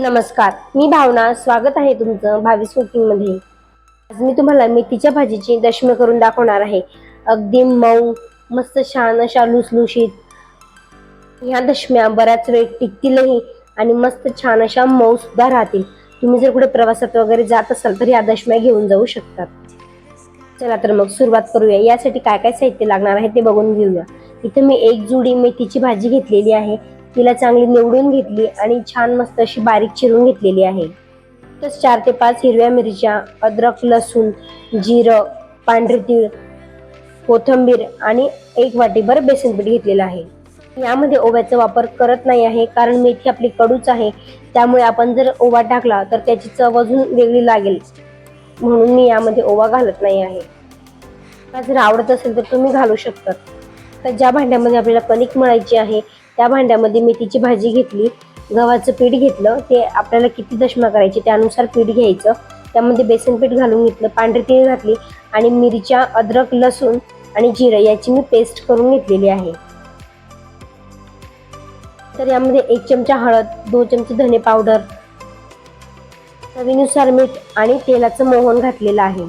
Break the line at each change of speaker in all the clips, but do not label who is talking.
नमस्कार मी भावना स्वागत आहे तुमचं भावीस कुकिंगमध्ये आज मी तुम्हाला मेथीच्या भाजीची दशमी करून दाखवणार आहे. अगदी मऊ मस्त छान अशा लुसलुशीत. ह्या दशम्या बऱ्याच वेळ टिकतीलही आणि मस्त छान अशा मऊ सुद्धा राहतील. तुम्ही जर कुठे प्रवासात वगैरे जात असाल तर या दशम्या घेऊन जाऊ शकतात. चला तर मग सुरुवात करूया. यासाठी काय काय साहित्य लागणार आहे ते बघून घेऊया. इथे मी एक जुडी मेथीची भाजी घेतलेली आहे. तिला चांगली निवडून घेतली आणि छान मस्त अशी बारीक चिरून घेतलेली आहे. तसंच चार ते पाच हिरव्या मिरच्या अद्रक लसूण जिरं पांढरे तीळ कोथंबीर आणि एक वाटीभर बेसन पीठ घेतलेलं आहे. यामध्ये ओव्याचा वापर करत नाही आहे कारण मेथी आपली कडूच आहे. त्यामुळे आपण जर ओवा टाकला तर त्याची चव अजून वेगळी लागेल. म्हणून मी यामध्ये ओवा घालत नाही आहे. जर आवडत असेल तर तुम्ही घालू शकता तर ज्या भांड्यामध्ये आपल्याला कणिक मळायची आहे त्या भांड्यामध्ये मेथीची भाजी घेतली गव्हाचं पीठ घेतलं ते आपल्याला किती दशमा करायची त्यानुसार पीठ घ्यायचं. त्यामध्ये बेसन पीठ घालून घेतलं पांढरी तीळ घातली आणि मिरच्या अद्रक लसूण आणि जिरं याची मी पेस्ट करून घेतलेली आहे. तर यामध्ये एक चमचा हळद दोन चमचे धने पावडर चवीनुसार मीठ आणि तेलाचं मोहन घातलेलं आहे.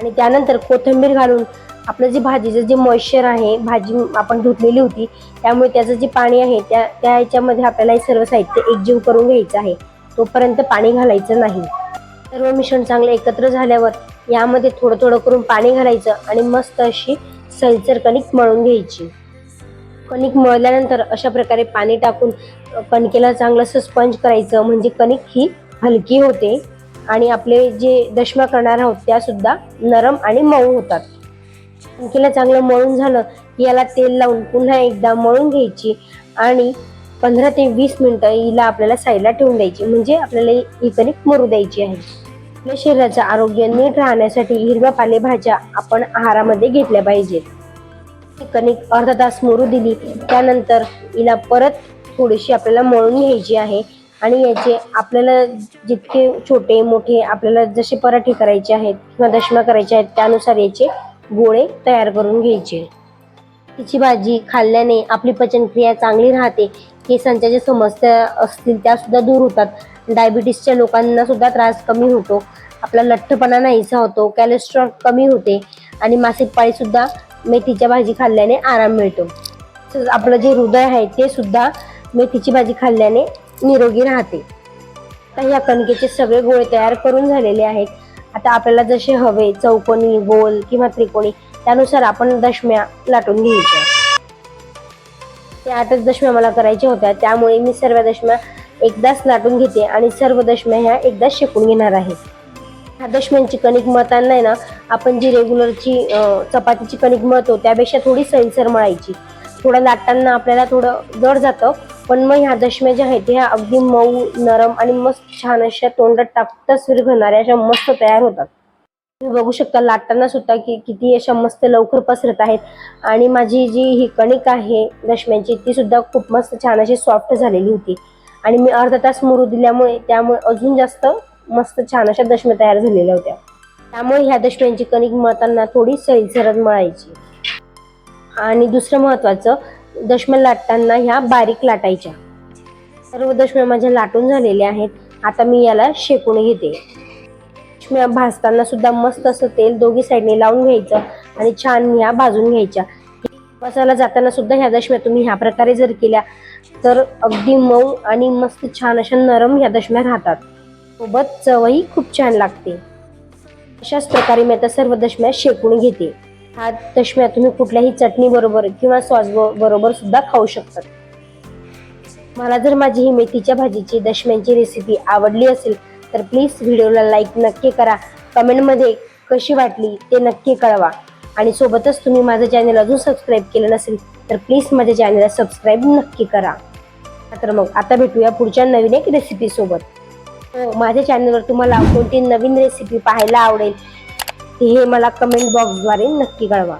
आणि त्यानंतर कोथिंबीर घालून आपलं जे भाजीचं जे मॉइश्चर आहे भाजी आपण धुतलेली होती त्यामुळे त्याचं जे पाणी आहे त्या त्या ह्याच्यामध्ये आपल्याला हे सर्व साहित्य एकजीव करून घ्यायचं आहे. तोपर्यंत पाणी घालायचं नाही. सर्व मिश्रण चांगलं एकत्र झाल्यावर यामध्ये थोडं थोडं करून पाणी घालायचं आणि मस्त अशी सैलसर कणिक मळून घ्यायची. कणिक मळल्यानंतर अशा प्रकारे पाणी टाकून कणकेला चांगलं असं स्पंज करायचं म्हणजे कणिक ही हलकी होते. आणि आपले जे दशमा करणार आहोत त्या सुद्धा नरम आणि मऊ होतात. कणकेला चांगलं मळून झालं की याला तेल लावून पुन्हा एकदा मळून घ्यायची आणि पंधरा ते वीस मिनटं हिला आपल्याला साईडला ठेवून द्यायची. म्हणजे आपल्याला ही कणिक मरू द्यायची आहे. आपल्या शरीराचं आरोग्य नीट राहण्यासाठी हिरव्या पालेभाज्या आपण आहारामध्ये घेतल्या पाहिजेत. कणिक अर्धा तास मरू दिली त्यानंतर हिला परत थोडीशी आपल्याला मळून घ्यायची आहे. आणि याचे आपल्याला जितके छोटे मोठे आपल्याला जसे पराठे करायचे आहेत किंवा दशमा करायचे आहेत त्यानुसार याचे गोळे तयार करून घ्यायचे. तिची भाजी खाल्ल्याने आपली पचनक्रिया चांगली राहते. केसांच्या ज्या समस्या असतील त्यासुद्धा दूर होतात. डायबिटीसच्या लोकांना सुद्धा त्रास कमी होतो. आपला लठ्ठपणा नाहीसा होतो कॅलेस्ट्रॉल कमी होते आणि मासिक पाळीसुद्धा मेथीच्या भाजी खाल्ल्याने आराम मिळतो. आपलं जे हृदय आहे ते सुद्धा मेथीची भाजी खाल्ल्याने निरोगी राहते. तर या कणकेचे सगळे गोळे तयार करून झालेले आहेत. आता आपल्याला जसे हवे चौकोनी गोल किंवा त्रिकोणी त्यानुसार आपण दशम्या लाटून घ्यायच्या. त्या आठच दशम्या मला करायच्या होत्या. त्यामुळे मी सर्व दशम्या एकदाच लाटून घेते आणि सर्व दशम्या ह्या एकदाच शेकून घेणार आहे. ह्या दशम्यांची कणिक मळताना आहे ना आपण जी रेग्युलरची चपातीची कणिक मळतो त्यापेक्षा थोडी सैलसर मळायची. थोडं लाटताना आपल्याला थोडं जड जातं पण मग ह्या दशम्या ज्या आहेत ह्या अगदी मऊ नरम आणि मस्त छान अशा तोंडात टाकताच विरघळणाऱ्या अशा मस्त तयार होतात. तुम्ही बघू शकता लाटताना सुद्धा की किती अशा मस्त लवकर पसरत आहेत. आणि माझी जी ही कणिक आहे दशम्यांची ती सुद्धा खूप मस्त छान अशी सॉफ्ट झालेली होती. आणि मी अर्धा तास मुरू दिल्यामुळे त्यामुळे अजून जास्त मस्त छान अशा दशम्या तयार झालेल्या होत्या. त्यामुळे ह्या दशम्यांची कणिक मळताना थोडी सैलसरत मळायची. आणि दुसरं महत्वाचं दशम्या लाटताना ह्या बारीक लाटायच्या. सर्व दशम्या माझ्या लाटून झालेल्या आहेत. आता मी याला शेकून घेते. दशम्या भाजताना सुद्धा मस्त असं तेल दोघी साईडने लावून घ्यायचं आणि छान ह्या भाजून घ्यायच्या. मसाला जाताना सुद्धा ह्या दशम्या तुम्ही ह्या प्रकारे जर केल्या तर अगदी मऊ आणि मस्त छान अशा नरम ह्या दशम्या राहतात. सोबत चवही खूप छान लागते. अशाच प्रकारे मी आता सर्व दशम्या शेकून घेते. हा दशम्या तुम्ही कुठल्याही चटणी बरोबर किंवा सॉस बरोबर सुद्धा खाऊ शकतात. मला जर माझी ही मेथीच्या भाजीची दशम्यांची रेसिपी आवडली असेल तर प्लीज व्हिडिओला लाईक नक्की करा. कमेंटमध्ये कशी वाटली ते नक्की कळवा. आणि सोबतच तुम्ही माझं चॅनल अजून सबस्क्राईब केलं नसेल तर प्लीज माझ्या चॅनलला सबस्क्राईब नक्की करा. तर मग आता भेटूया पुढच्या नवीन एक रेसिपीसोबत हो माझ्या चॅनलवर तुम्हाला कोणती नवीन रेसिपी पाहायला आवडेल हे मला कमेंट बॉक्सद्वारे नक्की कळवा.